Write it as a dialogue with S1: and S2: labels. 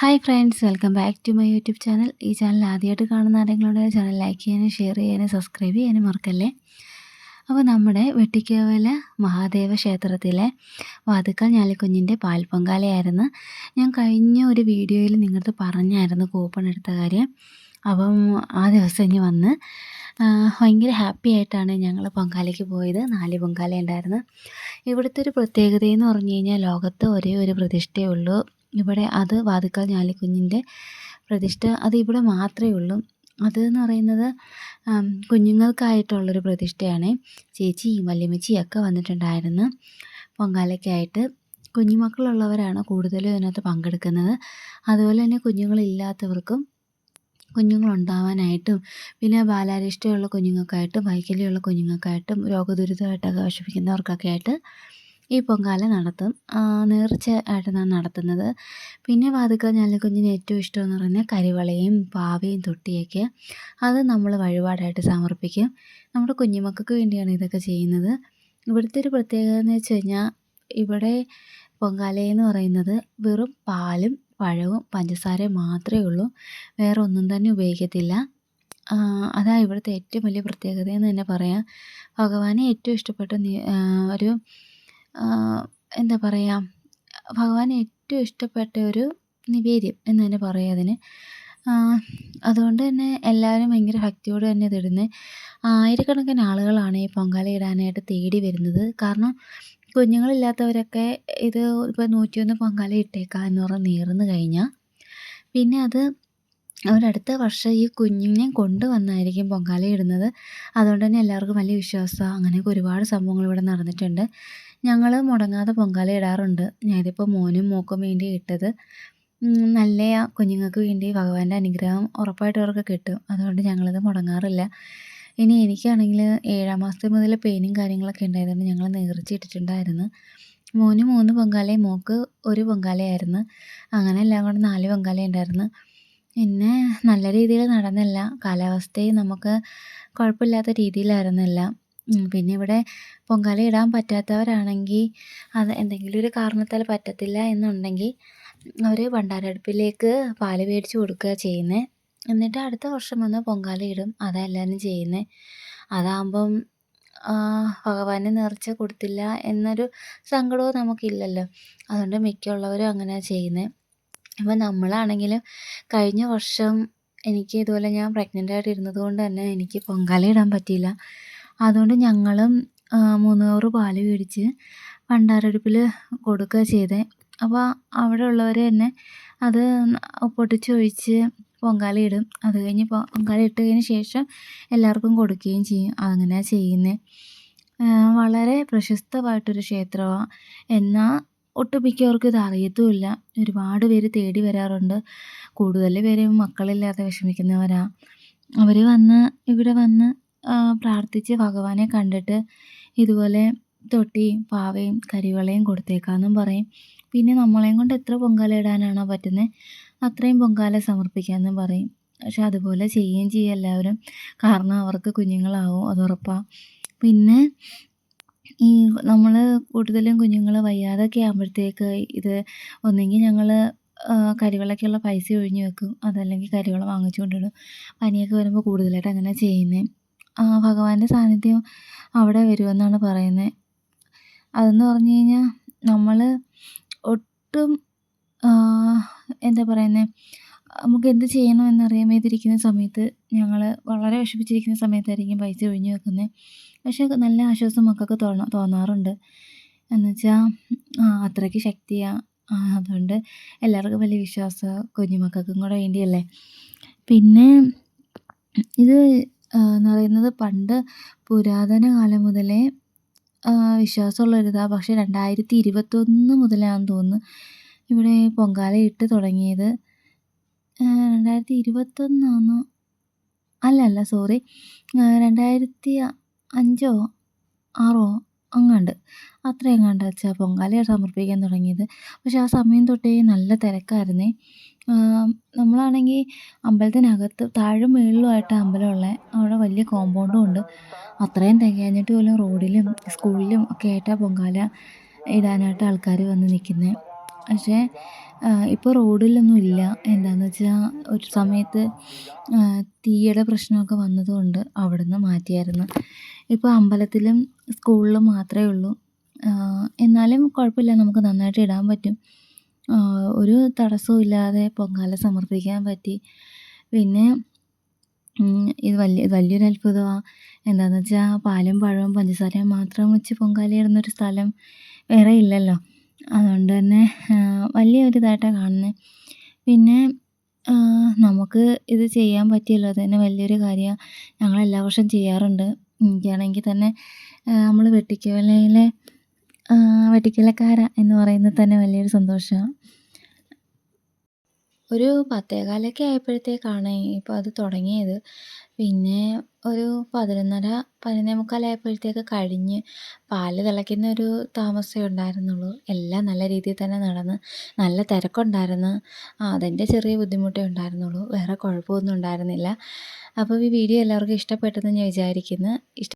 S1: Hi friends welcome back to my YouTube channel ഈ channel ആദ്യമായിട്ട് കാണുന്ന ആരെങ്കിലും ചാനൽ ലൈക്ക് ചെയ്യാനും ഷെയർ ചെയ്യാനും സബ്സ്ക്രൈബ് ചെയ്യാനും മറക്കല്ലേ? അപ്പോൾ നമ്മുടെ വെട്ടിക്കോവല മഹാദേവ ക്ഷേത്രത്തിലെ വാതുക്കൽ ഞാലിക്കുഞ്ഞിന്റെ പാൽപ്പൊങ്കാലയായിരുന്നു ഞാൻ കഴിഞ്ഞ ഒരു വീഡിയോയിൽ നിങ്ങളടുത്ത് പറഞ്ഞായിരുന്നു കൂപ്പൺ എടുത്ത കാര്യം. അപ്പം ആ ദിവസം ഇനി വന്ന് ഭയങ്കര ഹാപ്പി ആയിട്ടാണ് ഞങ്ങൾ പൊങ്കാലയ്ക്ക് പോയത്. നാല് പൊങ്കാല ഉണ്ടായിരുന്നു ഇവിടുത്തെ ഒരു പ്രത്യേകതയെന്ന് പറഞ്ഞു കഴിഞ്ഞാൽ ലോകത്ത് ഒരേ ഒരു പ്രതിഷ്ഠയേ ഉള്ളൂ. ഇവിടെ അത് വാതുക്കാൽ ഞാലിക്കുഞ്ഞിന്റെ പ്രതിഷ്ഠ. അത് ഇവിടെ മാത്രമേ ഉള്ളൂ. അത് എന്ന് പറയുന്നത് കുഞ്ഞുങ്ങൾക്കായിട്ടുള്ളൊരു പ്രതിഷ്ഠയാണ്. ചേച്ചിയും വല്യമ്മച്ചിയും ഒക്കെ വന്നിട്ടുണ്ടായിരുന്നു പൊങ്കാലയ്ക്കായിട്ട്. കുഞ്ഞുമക്കളുള്ളവരാണ് കൂടുതലും ഇതിനകത്ത് പങ്കെടുക്കുന്നത്. അതുപോലെ തന്നെ കുഞ്ഞുങ്ങളില്ലാത്തവർക്കും കുഞ്ഞുങ്ങളുണ്ടാവാനായിട്ടും പിന്നെ ബാലാരിഷ്ടമുള്ള കുഞ്ഞുങ്ങൾക്കായിട്ടും വൈകല്യമുള്ള കുഞ്ഞുങ്ങൾക്കായിട്ടും രോഗദുരിതമായിട്ടൊക്കെ വിഷമിക്കുന്നവർക്കൊക്കെ ആയിട്ട് ഈ പൊങ്കാല നടത്തും. നേർച്ച ആയിട്ടാണ് നടത്തുന്നത്. പിന്നെ വാതുക്ക കുഞ്ഞിന് ഏറ്റവും ഇഷ്ടമെന്ന് പറഞ്ഞാൽ കരിവളയും പാവയും തൊട്ടിയൊക്കെ അത് നമ്മൾ വഴിപാടായിട്ട് സമർപ്പിക്കും. നമ്മുടെ കുഞ്ഞുമക്കൾക്ക് വേണ്ടിയാണ് ഇതൊക്കെ ചെയ്യുന്നത്. ഇവിടുത്തെ ഒരു പ്രത്യേകത എന്ന് വെച്ച് കഴിഞ്ഞാൽ ഇവിടെ പൊങ്കാലയെന്ന് പറയുന്നത് വെറും പാലും പഴവും പഞ്ചസാരയും മാത്രമേ ഉള്ളൂ. വേറെ ഒന്നും തന്നെ ഉപയോഗിക്കത്തില്ല. അതാ ഇവിടുത്തെ ഏറ്റവും വലിയ പ്രത്യേകത എന്ന് തന്നെ പറയാം. ഭഗവാനെ ഏറ്റവും ഇഷ്ടപ്പെട്ട ഒരു എന്താ പറയുക ഭഗവാന് ഏറ്റവും ഇഷ്ടപ്പെട്ട ഒരു നിവേദ്യം എന്ന് തന്നെ പറയാം അതിന്. അതുകൊണ്ട് തന്നെ എല്ലാവരും ഭയങ്കര ഭക്തിയോടെ തന്നെ ഇതിടുന്നത് ആയിരക്കണക്കിന് ആളുകളാണ് ഈ പൊങ്കാല ഇടാനായിട്ട് തേടി വരുന്നത്. കാരണം കുഞ്ഞുങ്ങളില്ലാത്തവരൊക്കെ ഇത് ഇപ്പോൾ നൂറ്റിയൊന്ന് പൊങ്കാല ഇട്ടേക്കാം എന്ന് പറഞ്ഞ് നേർന്ന് കഴിഞ്ഞാൽ പിന്നെ അത് അവരടുത്ത വർഷം ഈ കുഞ്ഞിനെ കൊണ്ടുവന്നായിരിക്കും പൊങ്കാല ഇടുന്നത്. അതുകൊണ്ട് തന്നെ എല്ലാവർക്കും വലിയ വിശ്വാസമാണ് അങ്ങനെയൊക്കെ ഒരുപാട് സംഭവങ്ങൾ ഇവിടെ നടന്നിട്ടുണ്ട്. ഞങ്ങൾ മുടങ്ങാതെ പൊങ്കാല ഇടാറുണ്ട്. ഞാനിതിപ്പോൾ മോനും മോക്കും വേണ്ടി ഇട്ടത്. നല്ലയാ കുഞ്ഞുങ്ങൾക്ക് വേണ്ടി ഭഗവാന്റെ അനുഗ്രഹം ഉറപ്പായിട്ട് അവർക്ക് കിട്ടും. അതുകൊണ്ട് ഞങ്ങളത് മുടങ്ങാറില്ല. ഇനി എനിക്കാണെങ്കിൽ ഏഴാം മാസത്തിൽ മുതൽ പെയിനും കാര്യങ്ങളൊക്കെ ഉണ്ടായതുകൊണ്ട് ഞങ്ങൾ നേർച്ചിട്ടിട്ടുണ്ടായിരുന്നു മോന് മൂന്ന് പൊങ്കാലയും മോക്ക് ഒരു പൊങ്കാലയായിരുന്നു. അങ്ങനെ എല്ലാം കൂടെ നാല് പൊങ്കാല ഉണ്ടായിരുന്നു പിന്നെ നല്ല രീതിയിൽ നടന്നില്ല. കാലാവസ്ഥയും നമുക്ക് കുഴപ്പമില്ലാത്ത രീതിയിലായിരുന്നില്ല. പിന്നെ ഇവിടെ പൊങ്കാല ഇടാൻ പറ്റാത്തവരാണെങ്കിൽ അത് എന്തെങ്കിലും ഒരു കാരണത്താൽ പറ്റത്തില്ല എന്നുണ്ടെങ്കിൽ അവർ ഭണ്ഡാരടുപ്പിലേക്ക് പാൽ മേടിച്ച് കൊടുക്കുക ചെയ്യുന്നത് എന്നിട്ട് അടുത്ത വർഷം വന്ന് പൊങ്കാല ഇടും. അതെല്ലാവരും ചെയ്യുന്നത് അതാകുമ്പം ഭഗവാന് നേർച്ച കൊടുത്തില്ല എന്നൊരു സങ്കടവും നമുക്കില്ലല്ലോ. അതുകൊണ്ട് മിക്കുള്ളവരും അങ്ങനെയാണ് ചെയ്യുന്നത് അപ്പം നമ്മളാണെങ്കിലും കഴിഞ്ഞ വർഷം എനിക്ക് ഇതുപോലെ ഞാൻ പ്രഗ്നന്റ് ആയിട്ട് ഇരുന്നത് കൊണ്ട് തന്നെ എനിക്ക് പൊങ്കാല ഇടാൻ പറ്റിയില്ല. അതുകൊണ്ട് ഞങ്ങളും മൂന്നൂറ് പാൽ മേടിച്ച് പണ്ടാരടുപ്പിൽ കൊടുക്കുക ചെയ്തേ. അപ്പോൾ അവിടെ ഉള്ളവർ തന്നെ അത് പൊട്ടിച്ചൊഴിച്ച് പൊങ്കാല ഇടും. അത് കഴിഞ്ഞ് പൊങ്കാല ഇട്ടതിന് ശേഷം എല്ലാവർക്കും കൊടുക്കുകയും ചെയ്യും. അങ്ങനെയാണ് ചെയ്യുന്നത് വളരെ പ്രശസ്തമായിട്ടൊരു ക്ഷേത്രമാണ് എന്നാൽ ഒട്ടുമിക്കവർക്കും ഇത് അറിയത്തുമില്ല. ഒരുപാട് പേര് തേടി വരാറുണ്ട്. കൂടുതൽ പേരും മക്കളില്ലാതെ വിഷമിക്കുന്നവരാണ് അവർ വന്ന് ഇവിടെ വന്ന് പ്രാർത്ഥിച്ച് ഭഗവാനെ കണ്ടിട്ട് ഇതുപോലെ തൊട്ടിയും പാവയും കരിവളയും കൊടുത്തേക്കാമെന്നും പറയും. പിന്നെ നമ്മളെയും കൊണ്ട് എത്ര പൊങ്കാല ഇടാനാണോ പറ്റുന്നത് അത്രയും പൊങ്കാല സമർപ്പിക്കാമെന്നും പറയും. പക്ഷെ അതുപോലെ ചെയ്യുകയും ചെയ്യും എല്ലാവരും. കാരണം അവർക്ക് കുഞ്ഞുങ്ങളാവും അത് ഉറപ്പാണ് പിന്നെ ഈ നമ്മൾ കൂടുതലും കുഞ്ഞുങ്ങൾ വയ്യാതൊക്കെ ആകുമ്പോഴത്തേക്ക് ഇത് ഒന്നെങ്കിൽ ഞങ്ങൾ കരിവളയ്ക്കുള്ള പൈസ ഒഴിഞ്ഞു വെക്കും. അതല്ലെങ്കിൽ കരിവള വാങ്ങിച്ചു കൊണ്ടിടും പനിയൊക്കെ വരുമ്പോൾ കൂടുതലായിട്ട് അങ്ങനെ ചെയ്യുന്നത് ഭഗവാന്റെ സാന്നിധ്യം അവിടെ വരുമെന്നാണ് പറയുന്നത് അതെന്ന് പറഞ്ഞു കഴിഞ്ഞാൽ നമ്മൾ ഒട്ടും എന്താ പറയുന്നത് നമുക്ക് എന്ത് ചെയ്യണമെന്ന് വയ്യാതിരിക്കുന്ന സമയത്ത് ഞങ്ങൾ വളരെ വിഷമിച്ചിരിക്കുന്ന സമയത്തായിരിക്കും പൈസ ഒഴിഞ്ഞു വെക്കുന്നത് പക്ഷേ നല്ല ആശ്വാസം മക്കൾക്ക് തോന്നാ തോന്നാറുണ്ട്. എന്നുവെച്ചാൽ അത്രയ്ക്ക് ശക്തിയാണ് അതുകൊണ്ട് എല്ലാവർക്കും വലിയ വിശ്വാസം കുഞ്ഞുമക്കൾക്കും കൂടെ വേണ്ടിയല്ലേ. പിന്നെ ഇത് എന്ന് പറയുന്നത് പണ്ട് പുരാതന കാലം മുതലേ വിശ്വാസമുള്ളൊരിതാണ് പക്ഷേ രണ്ടായിരത്തി ഇരുപത്തൊന്ന് മുതലാണെന്ന് തോന്നുന്നു. ഇവിടെ പൊങ്കാല ഇട്ട് തുടങ്ങിയത് രണ്ടായിരത്തി ഇരുപത്തൊന്നാണോ അല്ല അല്ല സോറി രണ്ടായിരത്തി അഞ്ചോ ആറോ അങ്ങാണ്ട്. അത്രയും അത്രയെങ്ങാണ്ടാ വെച്ചാൽ പൊങ്കാല സമർപ്പിക്കാൻ തുടങ്ങിയത്. പക്ഷേ ആ സമയം തൊട്ടേ നല്ല തിരക്കായിരുന്നേ. നമ്മളാണെങ്കിൽ അമ്പലത്തിനകത്ത് താഴെ മേളിലുമായിട്ട് അമ്പലമുള്ളത് അവിടെ വലിയ കോമ്പൗണ്ടും ഉണ്ട്. അത്രയും തികയാഞ്ഞിട്ട് പോലും റോഡിലും സ്കൂളിലും ഒക്കെ ആയിട്ടാണ് പൊങ്കാല ഇടാനായിട്ട് ആൾക്കാർ വന്ന് നിൽക്കുന്നത് പക്ഷേ ഇപ്പോൾ റോഡിലൊന്നും ഇല്ല. എന്താണെന്ന് വെച്ചാൽ ഒരു സമയത്ത് തീയുടെ പ്രശ്നമൊക്കെ വന്നതുകൊണ്ട് അവിടെ നിന്ന് മാറ്റിയായിരുന്നു. ഇപ്പോൾ അമ്പലത്തിലും സ്കൂളിലും മാത്രമേ ഉള്ളൂ. എന്നാലും കുഴപ്പമില്ല നമുക്ക് നന്നായിട്ട് ഇടാൻ പറ്റും. ഒരു തടസ്സവും ഇല്ലാതെ പൊങ്കാല സമർപ്പിക്കാൻ പറ്റി. പിന്നെ ഇത് വലിയ വലിയൊരു അത്ഭുതമാണ് എന്താണെന്ന് വെച്ചാൽ പാലും പഴവും പഞ്ചസാരയും മാത്രം വെച്ച് പൊങ്കാല ഇടുന്നൊരു സ്ഥലം വേറെ ഇല്ലല്ലോ. അതുകൊണ്ട് തന്നെ വലിയ ഒരു ഇതായിട്ടാണ് കാണുന്നത് പിന്നെ നമുക്ക് ഇത് ചെയ്യാൻ പറ്റിയല്ലോ അത് തന്നെ വലിയൊരു കാര്യമാണ് ഞങ്ങൾ എല്ലാ വർഷവും ചെയ്യാറുണ്ട്. എനിക്കാണെങ്കിൽ തന്നെ നമ്മൾ വെട്ടിക്കവലയിലെ വെട്ടിക്കലക്കാര എന്ന് പറയുന്നത് തന്നെ വലിയൊരു സന്തോഷമാണ് ഒരു പത്തേകാലൊക്കെ ആയപ്പോഴത്തേക്കാണ് ഇപ്പോൾ അത് തുടങ്ങിയത്. പിന്നെ ഒരു പതിനൊന്നര പതിനൊന്നേ മുക്കാലായപ്പോഴത്തേക്ക് കഴിഞ്ഞ് പാൽ തിളയ്ക്കുന്ന ഒരു താമസമേ ഉണ്ടായിരുന്നുള്ളൂ. എല്ലാം നല്ല രീതിയിൽ തന്നെ നടന്ന് നല്ല തിരക്കുണ്ടായിരുന്നു. അതിന്റെ ചെറിയ ബുദ്ധിമുട്ടേ ഉണ്ടായിരുന്നുള്ളൂ. വേറെ കുഴപ്പമൊന്നും ഉണ്ടായിരുന്നില്ല. അപ്പോൾ ഈ വീഡിയോ എല്ലാവർക്കും ഇഷ്ടപ്പെട്ടെന്ന് ഞാൻ വിചാരിക്കുന്നു. ഇഷ്ട